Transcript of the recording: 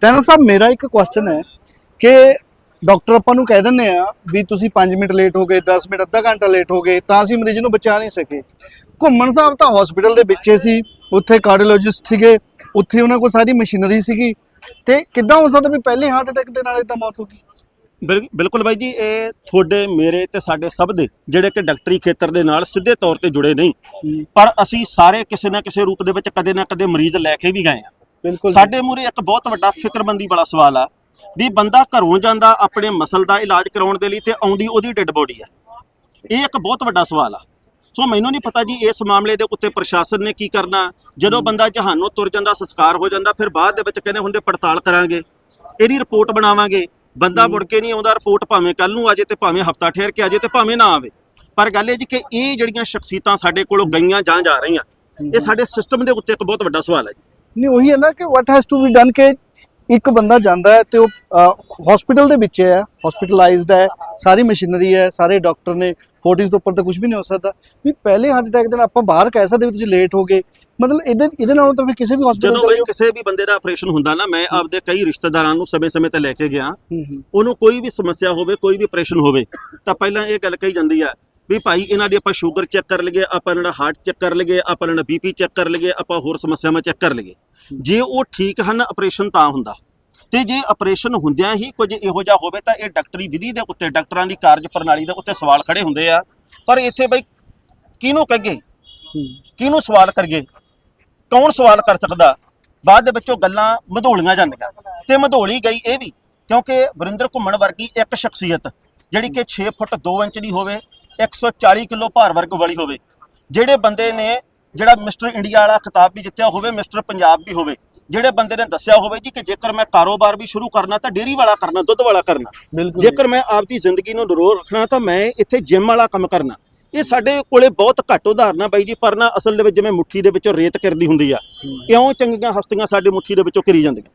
ਟੈਨਲ ਸਾਹਿਬ, ਮੇਰਾ ਇੱਕ ਕੁਐਸਚਨ ਹੈ ਕਿ ਡਾਕਟਰ ਆਪਾਂ ਨੂੰ ਕਹਿ ਦਿੰਦੇ ਆ ਵੀ ਤੁਸੀਂ 5 ਮਿੰਟ ਲੇਟ ਹੋ ਗਏ 10 ਮਿੰਟ, ਅੱਧਾ ਘੰਟਾ ਲੇਟ ਹੋ ਗਏ, ਤਾਂ ਅਸੀਂ ਮਰੀਜ਼ ਨੂੰ ਬਚਾ ਨਹੀਂ ਸਕੇ। ਘੁੰਮਣ ਸਾਹਿਬ ਤਾਂ ਹਸਪੀਟਲ ਦੇ ਵਿੱਚ ਸੀ, ਉੱਥੇ ਕਾਰਡੀਓਲੋਜਿਸਟ ਸੀਗੇ, ਉੱਥੇ ਉਹਨਾਂ ਕੋਲ ਸਾਰੀ ਮਸ਼ੀਨਰੀ ਸੀਗੀ। ਤੇ ਕਿੱਦਾਂ ਹੋ ਸਕਦਾ ਵੀ ਪਹਿਲੇ ਹਾਰਟ ਅਟੈਕ ਦੇ ਨਾਲ ਇਦਾਂ ਮੌਤ ਹੋ ਗਈ? ਬਿਲ- ਬਿਲਕੁਲ ਬਾਈ ਜੀ, ਇਹ ਤੁਹਾਡੇ, ਮੇਰੇ ਤੇ ਸਾਡੇ ਸਭ ਦੇ ਜਿਹੜੇ ਕਿ ਡਾਕਟਰੀ ਖੇਤਰ ਦੇ ਨਾਲ ਸਿੱਧੇ ਤੌਰ ਤੇ ਜੁੜੇ ਨਹੀਂ। ਪਰ ਅਸੀਂ ਸਾਰੇ ਕਿਸੇ ਨਾ ਕਿਸੇ ਰੂਪ ਦੇ ਵਿੱਚ ਕਦੇ ਨਾ ਕਦੇ ਮਰੀਜ਼ ਲੈ ਕੇ ਵੀ ਗਏ ਆ ਬਿਲਕੁਲ ਸਾਡੇ ਮੂਰੇ ਇੱਕ ਬਹੁਤ ਵੱਡਾ ਫਿਕਰਮੰਦੀ ਵਾਲਾ ਸਵਾਲ ਆ ਵੀ ਬੰਦਾ ਘਰੋਂ ਜਾਂਦਾ ਆਪਣੇ ਮਸਲ ਦਾ ਇਲਾਜ ਕਰਾਉਣ ਦੇ ਲਈ ਤੇ ਆਉਂਦੀ ਉਹਦੀ ਡੈੱਡ ਬੋਡੀ ਆ। ਇਹ ਇੱਕ ਬਹੁਤ ਵੱਡਾ ਸਵਾਲ ਆ। ਸੋ ਮੈਨੂੰ ਨਹੀਂ ਪਤਾ ਜੀ ਇਸ ਮਾਮਲੇ ਦੇ ਉੱਤੇ ਪ੍ਰਸ਼ਾਸਨ ਨੇ ਕੀ ਕਰਨਾ। ਜਦੋਂ ਬੰਦਾ ਜਹਾਨੋਂ ਤੁਰ ਜਾਂਦਾ ਸੰਸਕਾਰ ਹੋ ਜਾਂਦਾ ਫਿਰ ਬਾਅਦ ਦੇ ਵਿੱਚ ਕਹਿੰਦੇ ਹੁੰਦੇ ਪੜਤਾਲ ਕਰਾਂਗੇ। ਇਹਦੀ ਰਿਪੋਰਟ ਬਣਾਵਾਂਗੇ। ਬੰਦਾ ਮੁੜ ਕੇ ਨਹੀਂ ਆਉਂਦਾ ਰਿਪੋਰਟ ਭਾਵੇਂ ਕੱਲ ਨੂੰ ਆ ਜੇ ਤੇ ਭਾਵੇਂ ਹਫਤਾ ਠਹਿਰ ਕੇ ਆ ਜੇ ਤੇ ਭਾਵੇਂ ਨਾ ਆਵੇ। ਪਰ ਗੱਲ ਇਹ ਜੀ ਕਿ ਇਹ ਜਿਹੜੀਆਂ ਸ਼ਖਸੀਅਤਾਂ ਸਾਡੇ ਕੋਲੋਂ ਗਈਆਂ ਜਾਂ ਜਾ ਰਹੀਆਂ ਇਹ ਸਾਡੇ ਸਿਸਟਮ ਦੇ ਉੱਤੇ ਇੱਕ ਬਹੁਤ ਵੱਡਾ ਸਵਾਲ ਹੈ ਜੀ। ਨਹੀਂ ਉਹੀ ਹੈ ਨਾ ਕਿ what has to be done ਕਿ ਇੱਕ ਬੰਦਾ ਜਾਂਦਾ ਹੈ ਤੇ ਉਹ ਹਸਪੀਟਲ ਦੇ ਵਿੱਚ ਹੈ ਹਸਪੀਟਲਾਈਜ਼ਡ ਹੈ ਸਾਰੀ ਮਸ਼ੀਨਰੀ ਹੈ ਸਾਰੇ ਡਾਕਟਰ ਨੇ 40 ਤੋਂ ਉੱਪਰ ਤਾਂ ਕੁਝ ਵੀ ਨਹੀਂ ਹੋ ਸਕਦਾ। ਵੀ ਪਹਿਲੇ ਹਾਰਟ ਅਟੈਕ ਦੇ ਨਾਲ ਆਪਾਂ ਬਾਹਰ ਕਹਿ ਸਕਦੇ ਵੀ ਤੁਸੀਂ ਲੇਟ ਹੋ ਗਏ। ਮਤਲਬ ਇਹਦੇ ਇਹਦੇ ਨਾਲੋਂ ਤਾਂ ਫਿਰ ਕਿਸੇ ਵੀ ਹਸਪੀਟਲ ਜਦੋਂ ਬਈ ਕਿਸੇ ਵੀ ਬੰਦੇ ਦਾ ਆਪਰੇਸ਼ਨ ਹੁੰਦਾ ਨਾ ਮੈਂ ਆਪਦੇ ਕਈ ਰਿਸ਼ਤੇਦਾਰਾਂ ਨੂੰ ਸਮੇਂ-ਸਮੇਂ ਤੇ ਲੈ ਕੇ ਗਿਆ। ਹੂੰ ਹੂੰ। ਉਹਨੂੰ ਕੋਈ ਵੀ ਸਮੱਸਿਆ ਹੋਵੇ ਕੋਈ ਵੀ ਆਪਰੇਸ਼ਨ ਹੋਵੇ ਤਾਂ ਪਹਿਲਾਂ ਇਹ ਗੱਲ ਕਹੀ ਜਾਂਦੀ ਆ ਵੀ ਭਾਈ ਇਹਨਾਂ ਦੀ ਆਪਾਂ ਸ਼ੂਗਰ ਚੈੱਕ ਕਰ ਲਈਏ, ਆਪਾਂ ਇਹਨਾਂ ਦਾ ਹਾਰਟ ਚੈੱਕ ਕਰ ਲਈਏ, ਆਪਾਂ ਇਹਨਾਂ ਦਾ ਬੀਪੀ ਚੈੱਕ ਕਰ ਲਈਏ, ਆਪਾਂ ਹੋਰ ਸਮੱਸਿਆਵਾਂ ਚੈੱਕ ਕਰ ਲਈਏ। ਜੇ ਉਹ ਠੀਕ ਹਨ, ਆਪਰੇਸ਼ਨ ਤਾਂ ਹੁੰਦਾ। ਤੇ ਜੇ ਆਪਰੇਸ਼ਨ ਹੁੰਦਿਆਂ ਹੀ ਕੁਝ ਇਹੋ ਜਿਹਾ ਹੋਵੇ ਤਾਂ ਇਹ ਡਾਕਟਰੀ ਵਿਧੀ ਦੇ ਉੱਤੇ, ਡਾਕਟਰਾਂ ਦੀ ਕਾਰਜ ਪ੍ਰਣਾਲੀ ਦੇ ਉੱਤੇ ਸਵਾਲ ਖੜੇ ਹੁੰਦੇ ਆ। ਪਰ ਇੱਥੇ ਬਈ ਕਿਹਨੂੰ ਕਹੀਏ? ਕਿਹਨੂੰ ਸਵਾਲ ਕਰੀਏ? ਕੌਣ ਸਵਾਲ ਕਰ ਸਕਦਾ? ਬਾਅਦ ਦੇ ਵਿੱਚੋਂ ਗੱਲਾਂ ਮਧੋਲੀਆਂ ਜਾਂਦੀਆਂ। ਤੇ ਮਧੋਲੀ ਗਈ ਇਹ ਵੀ, ਕਿਉਂਕਿ ਵਰਿੰਦਰ ਘੁੰਮਣ ਵਰਗੀ ਇੱਕ ਸ਼ਖਸੀਅਤ, ਜਿਹੜੀ ਕਿ 6 ਫੁੱਟ 2 ਇੰਚ ਦੀ ਹੋਵੇ 140 ਕਿਲੋ ਭਾਰ ਵਰਗ ਵਾਲੀ ਹੋਵੇ। ਜਿਹੜੇ ਬੰਦੇ ਨੇ ਜਿਹੜਾ ਮਿਸਟਰ ਇੰਡੀਆ ਵਾਲਾ ਖਿਤਾਬ ਵੀ ਜਿੱਤਿਆ ਹੋਵੇ ਮਿਸਟਰ ਪੰਜਾਬ ਵੀ ਹੋਵੇ ਜਿਹੜੇ ਬੰਦੇ ਨੇ ਦੱਸਿਆ ਹੋਵੇ ਜੀ ਕਿ ਜੇਕਰ ਮੈਂ ਕਾਰੋਬਾਰ ਵੀ ਸ਼ੁਰੂ ਕਰਨਾ ਤਾਂ ਡੇਅਰੀ ਵਾਲਾ ਕਰਨਾ ਦੁੱਧ ਵਾਲਾ ਕਰਨਾ। ਜੇਕਰ ਮੈਂ ਆਪਦੀ ਜ਼ਿੰਦਗੀ ਨੂੰ ਨਰੋ ਰੱਖਣਾ ਤਾਂ ਮੈਂ ਇੱਥੇ ਜਿਮ ਵਾਲਾ ਕੰਮ ਕਰਨਾ। ਇਹ ਸਾਡੇ ਕੋਲੇ ਬਹੁਤ ਘੱਟ ਉਦਾਹਰਨਾਂ ਬਾਈ ਜੀ ਪਰ ਨਾ ਅਸਲ ਦੇ ਵਿੱਚ ਜਿਵੇਂ ਮੁੱਠੀ ਦੇ ਵਿੱਚੋਂ ਰੇਤ ਕਿਰਦੀ ਹੁੰਦੀ ਆ ਇਉਂ ਚੰਗੀਆਂ ਹਸਤੀਆਂ ਸਾਡੇ ਮੁੱਠੀ ਦੇ ਵਿੱਚੋਂ ਕਿਰੀ ਜਾਂਦੀਆਂ।